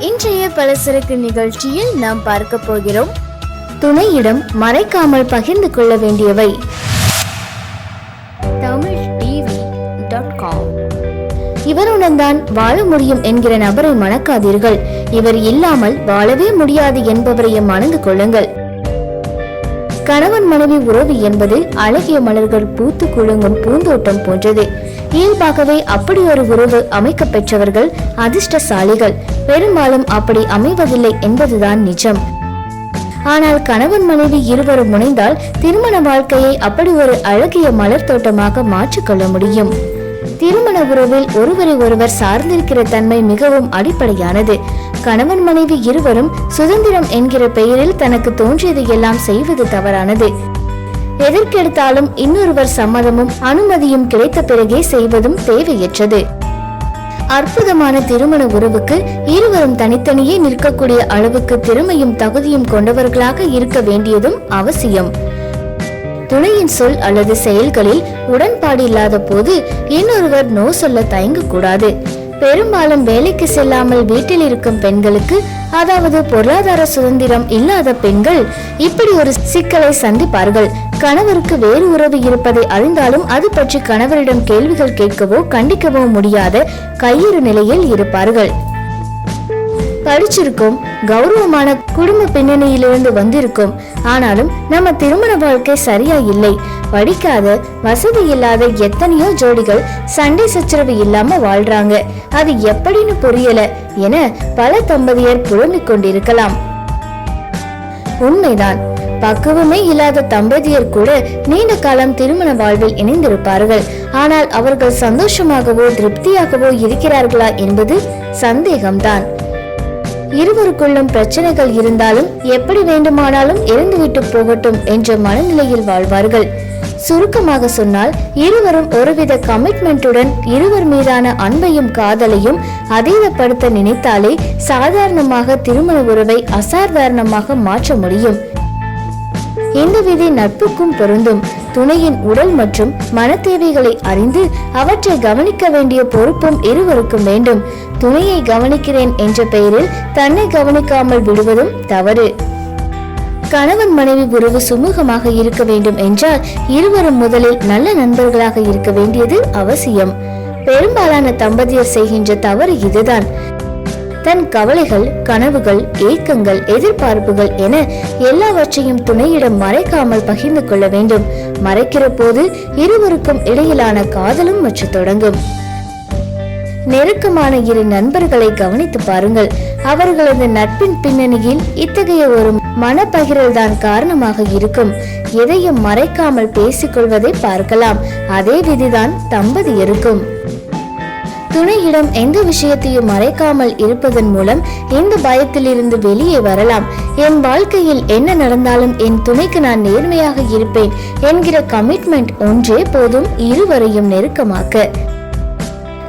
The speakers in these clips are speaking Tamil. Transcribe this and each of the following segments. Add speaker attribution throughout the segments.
Speaker 1: இன்றைய பலசரக்கு நிகழ்ச்சியில் நாம் பார்க்க போகிறோம். துணையிடம் மறைக்காமல் பகிர்ந்து கொள்ள வேண்டியவை. தமிழ் டிவி டாட் காம் இவருடன் தான் வாழ முடியும் என்கிற நபரை மணக்காதீர்கள். இவர் இல்லாமல் வாழவே முடியாது என்பவரையும் மணந்து கொள்ளுங்கள். கணவன் மனைவி உறவு என்பது அழகிய மலர்கள் பூத்து குலுங்கும் பூந்தோட்டம் போன்றது. இயல்பாகவே அப்படி ஒரு உறவு அமைக்க பெற்றவர்கள் அதிர்ஷ்டசாலிகள். பெரும்பாலும் அப்படி அமைவதில்லை என்பதுதான் நிஜம். ஆனால் கணவன் மனைவி இருவரும் முனைந்தால் திருமண வாழ்க்கையை அப்படி ஒரு அழகிய மலர் தோட்டமாக மாற்றிக்கொள்ள முடியும். திருமண உறவில் ஒருவரை ஒருவர் சார்ந்திருக்கிற தன்மை மிகவும் அடிப்படையானது. கணவன் மனைவி இருவரும் சுதந்திரம் என்கிற பெயரில் தனக்கு தோன்றியதை எல்லாம் செய்வது தவறானது. எதற்கெடுத்தாலும் இன்னொருவர் சம்மதமும் அனுமதியும் கிடைத்த பிறகே செய்வதும் தேவையற்றது. அற்புதமான திருமண உறவுக்கு இருவரும் தனித்தனியே நிற்கக்கூடிய அளவுக்கு திறமையும் தகுதியும் கொண்டவர்களாக இருக்க வேண்டியதும் அவசியம். துணையின் சொல் அல்லது செயல்களில் உடன்பாடு இல்லாத போது இன்னொருவர் நோ சொல்ல தயங்கக்கூடாது. பெரும்பாலும் வேலைக்கு செல்லாமல் வீட்டில் இருக்கும் பெண்களுக்கு அதாவது பொருளாதார சுதந்திரம் இல்லாத பெண்கள் இப்படி ஒரு சிக்கலை சந்திப்பார்கள். கணவருக்கு வேறு உறவு இருப்பதை அறிந்தாலும் அது பற்றி கணவரிடம் கேள்விகள் கேட்கவோ கண்டிக்கவோ முடியாத கையிறு நிலையில் இருப்பார்கள். படிச்சிருக்கும் கௌரவமான குடும்ப பின்னணியிலிருந்து வந்திருக்கும். ஆனாலும் நம்ம திருமண வாழ்க்கை சரியா இல்லை. படிக்காத வசதி இல்லாத எத்தனையோ ஜோடிகள் சண்டை சச்சரவு இல்லாம வாழ்றாங்க. அது எப்படின்னு புரியல என பல தம்பதியர் புலம்பிக் கொண்டிருக்கலாம். உண்மைதான். பக்குவமே இல்லாத தம்பதியர் கூட நீண்ட காலம் திருமண வாழ்வில் இணைந்திருப்பார்கள். ஆனால் அவர்கள் சந்தோஷமாகவோ திருப்தியாகவோ இருக்கிறார்களா என்பது சந்தேகம்தான். இருவருக்குள்ளும் பிரச்சனைகள் இருந்தாலும் எப்படி வேண்டுமானாலும் இறந்துவிட்டு போகட்டும் என்ற மனநிலையில் வாழ்வார்கள். சுருக்கமாக சொன்னால் இருவரும் ஒருவித கமிட்மெண்ட்டுடன் இருவர் மீதான அன்பையும் காதலையும் அதீதப்படுத்த நினைத்தாலே சாதாரணமாக திருமண உறவை அசாதாரணமாக மாற்ற முடியும். இந்த விதி நட்புக்கும் பொருந்தும். துணையின் உடல் மற்றும் மன தேவைகளை அறிந்து அவற்றை கவனிக்க வேண்டிய பொறுப்பும் இருவருக்கும் வேண்டும். துணையை கவனிக்கிறேன் என்ற பெயரில் தன்னை கவனிக்காமல் விடுவதும் தவறு. கணவன் மனைவி உறவு சுமூகமாக இருக்க வேண்டும் என்றால் இருவரும் முதலில் நல்ல நண்பர்களாக இருக்க வேண்டியது அவசியம். பெரும்பாலான தம்பதியர் செய்கின்ற தவறு இதுதான். தன் கவலைகள் கனவுகள் ஏக்கங்கள் எதிர்பார்ப்புகள் என எல்லாவற்றையும் துணையிடம் மறைக்காமல் பகிர்ந்து கொள்ள வேண்டும். மறைக்கிற போது இருவருக்கும் இடையிலான காதலும் வச்சு தொடங்கும். நெருக்கமான இரு நண்பர்களை கவனித்து பாருங்கள். அவர்களது நட்பின் பின்னணியில் இத்தகைய ஒரு மனப்பகிரல் தான் காரணமாக இருக்கும். எதையும் மறைக்காமல் பேசிக்கொள்வதை பார்க்கலாம். அதே விதிதான் தம்பதியருக்கும் துணையிடம் எந்த விஷயத்தையும் மறைக்காமல் இருப்பதன் மூலம் இந்த பயத்திலிருந்து வெளியே வரலாம்? என் வாழ்க்கையில் என்ன நடந்தாலும் என் துணைக்கு நான் நேர்மையாக இருப்பேன் என்கிற கமிட்மெண்ட் ஒன்றே போதும் இருவரையும் நெருக்கமாக்க.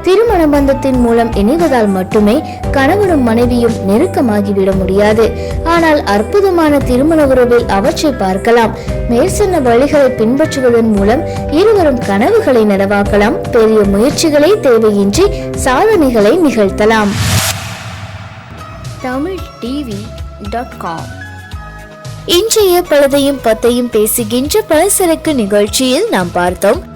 Speaker 1: திருமண பந்தத்தின் மூலம் இணைவதால் மட்டுமே கணவனும் மனைவியும் நெருக்கமாகிவிட முடியாது. ஆனால் அற்புதமான திருமண உறவில் அவற்றை பார்க்கலாம். மேல் சொன்ன வழிகளை பின்பற்றுவதன் மூலம் இருவரும் கனவுகளை நனவாக்கலாம். பெரிய முயற்சிகளே தேவையின்றி சாதனைகளை நிகழ்த்தலாம். Tamil TV dot com. இன்றைய பலதையும் பத்தையும் பேசுகின்ற பலசரக்கு நிகழ்ச்சியில் நாம் பார்த்தோம்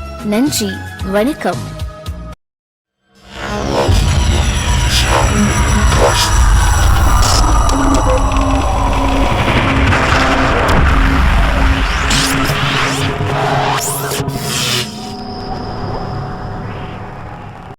Speaker 1: நன்றி வணக்கம்.